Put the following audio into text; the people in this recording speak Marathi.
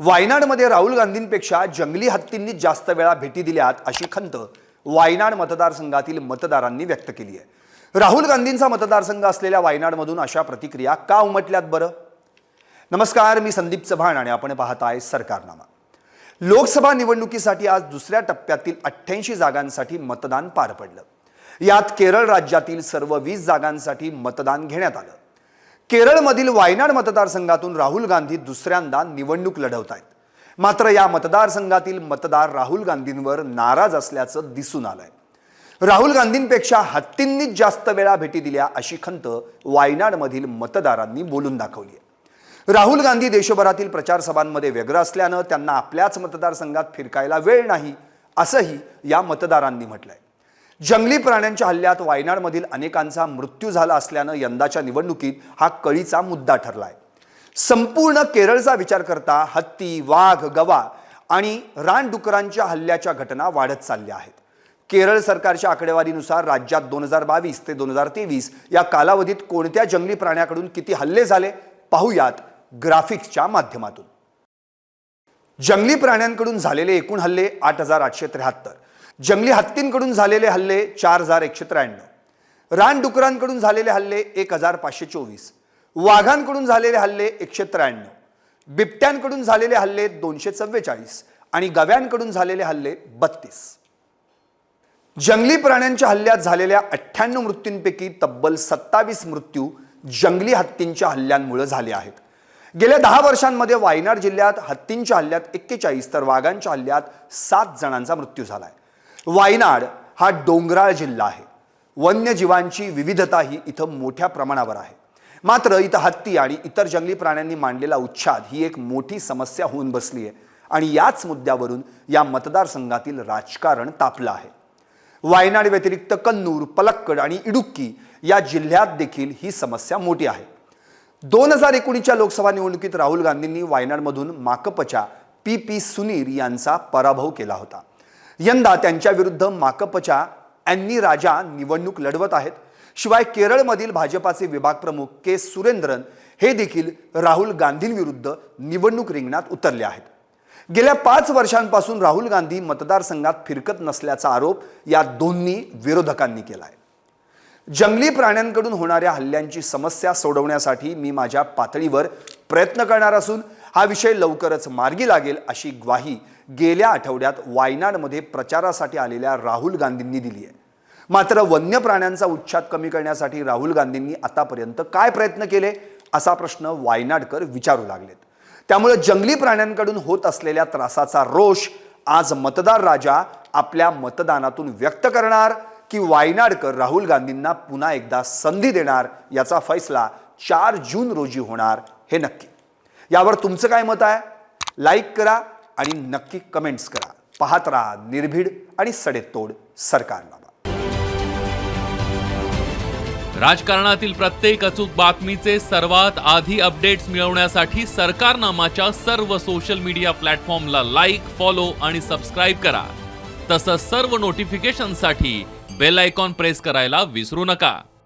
वायनाडमध्ये राहुल गांधींपेक्षा जंगली हत्तींनी जास्त वेळा भेटी दिल्यात अशी खंत वायनाड मतदारसंघातील मतदारांनी व्यक्त केली आहे. राहुल गांधींचा मतदारसंघ असलेल्या वायनाडमधून अशा प्रतिक्रिया का उमटल्यात बरं? नमस्कार मी संदीप चव्हाण आणि आपण पाहताय सरकारनामा. लोकसभा निवडणुकीसाठी आज दुसऱ्या टप्प्यातील अठ्ठ्याऐंशी जागांसाठी मतदान पार पडलं. यात केरळ राज्यातील सर्व वीस जागांसाठी मतदान घेण्यात आलं. केरळमधील वायनाड मतदारसंघातून राहुल गांधी दुसऱ्यांदा निवडणूक लढवत आहेत मात्र या मतदारसंघातील मतदार राहुल गांधींवर नाराज असल्याचं दिसून आलंय. राहुल गांधींपेक्षा हत्तींनीच जास्त वेळा भेटी दिल्या अशी खंत वायनाडमधील मतदारांनी बोलून दाखवली आहे. राहुल गांधी देशभरातील प्रचार सभांमध्ये व्यग्र असल्यानं त्यांना आपल्याच मतदारसंघात फिरकायला वेळ नाही असंही या मतदारांनी म्हटलंय. जंगली प्राण्यांच्या हल्ल्यात वायनाडमधील अनेकांचा मृत्यू झाला असल्यानं यंदाच्या निवडणुकीत हा कळीचा मुद्दा ठरलाय. संपूर्ण केरळचा विचार करता हत्ती वाघ गवा आणि रानडुकरांच्या हल्ल्याच्या घटना वाढत चालल्या आहेत. केरळ सरकारच्या आकडेवारीनुसार राज्यात दोन हजार बावीस ते दोन हजार तेवीस या कालावधीत कोणत्या जंगली प्राण्याकडून किती हल्ले झाले पाहूयात ग्राफिक्सच्या माध्यमातून. जंगली प्राण्यांकडून झालेले एकूण हल्ले आठ हजार आठशे त्र्याहत्तर. जंगली हत्तींकडून झालेले हल्ले चार हजार एकशे त्र्याण्णव. रानडुकरांकडून झालेले हल्ले एक हजार पाचशे चोवीस. वाघांकडून झालेले हल्ले एकशे त्र्याण्णव. बिबट्यांकडून झालेले हल्ले दोनशे चव्वेचाळीस आणि गव्यांकडून झालेले हल्ले बत्तीस. जंगली प्राण्यांच्या हल्ल्यात झालेल्या अठ्ठ्याण्णव मृत्यूंपैकी तब्बल सत्तावीस मृत्यू जंगली हत्तींच्या हल्ल्यांमुळे झाले आहेत. गेल्या दहा वर्षांमध्ये वायनाड जिल्ह्यात हत्तींच्या हल्ल्यात एक्केचाळीस तर वाघांच्या हल्ल्यात सात जणांचा मृत्यू झाला आहे वायनाड हा डोंगराळ जिल्हा आहे. वन्यजीवांची विविधता ही इथं मोठ्या प्रमाणावर आहे. मात्र इथं हत्ती आणि इतर जंगली प्राण्यांनी मांडलेला उच्छाद ही एक मोठी समस्या होऊन बसली आहे आणि याच मुद्द्यावरून या मतदारसंघातील राजकारण तापलं आहे. वायनाड व्यतिरिक्त कन्नूर पलक्कड आणि इडुक्की या जिल्ह्यात देखील ही समस्या मोठी आहे. दोन हजार एकोणीसच्या लोकसभा निवडणुकीत राहुल गांधींनी वायनाडमधून माकपच्या पी पी सुनीर यांचा पराभव केला होता. यंदा त्यांच्याविरुद्ध माकपच्या अँनी राजा निवडणूक लढवत आहेत. शिवाय केरळमधील भाजपाचे विभाग प्रमुख के सुरेंद्रन हे देखील राहुल गांधींविरुद्ध निवडणूक रिंगणात उतरले आहेत. गेल्या पाच वर्षांपासून राहुल गांधी मतदारसंघात फिरकत नसल्याचा आरोप या दोन्ही विरोधकांनी केला आहे जंगली प्राण्यांकडून होणाऱ्या हल्ल्यांची समस्या सोडवण्यासाठी मी माझ्या पातळीवर प्रयत्न करणार असून हा विषय लवकरच मार्गी लागेल अशी ग्वाही गेल्या आठवड्यात वायनाडमध्ये प्रचारासाठी आलेल्या राहुल गांधींनी दिली आहे. मात्र वन्य प्राण्यांचा उच्छाद कमी करण्यासाठी राहुल गांधींनी आतापर्यंत काय प्रयत्न केले असा प्रश्न वायनाडकर विचारू लागलेत. त्यामुळे जंगली प्राण्यांकडून होत असलेल्या त्रासाचा रोष आज मतदार राजा आपल्या मतदानातून व्यक्त करणार की वायनाडकर राहुल गांधींना पुन्हा एकदा संधी देणार याचा फैसला चार जून रोजी होणार हे नक्की. यावर तुमचं काय मत आहे? लाईक करा आणि नक्की कमेंट्स करा. पाहत राहा निर्भीड आणि सडेतोड सरकारनामा राजकारणातील प्रत्येक अचूक बातमीचे सर्वात आधी अपडेट्स मिळवण्यासाठी सरकारनामाच्या सर्व सोशल मीडिया प्लॅटफॉर्मला लाईक फॉलो आणि सबस्क्राईब करा. तसंच सर्व नोटिफिकेशनसाठी बेल आयकॉन प्रेस करायला विसरू नका.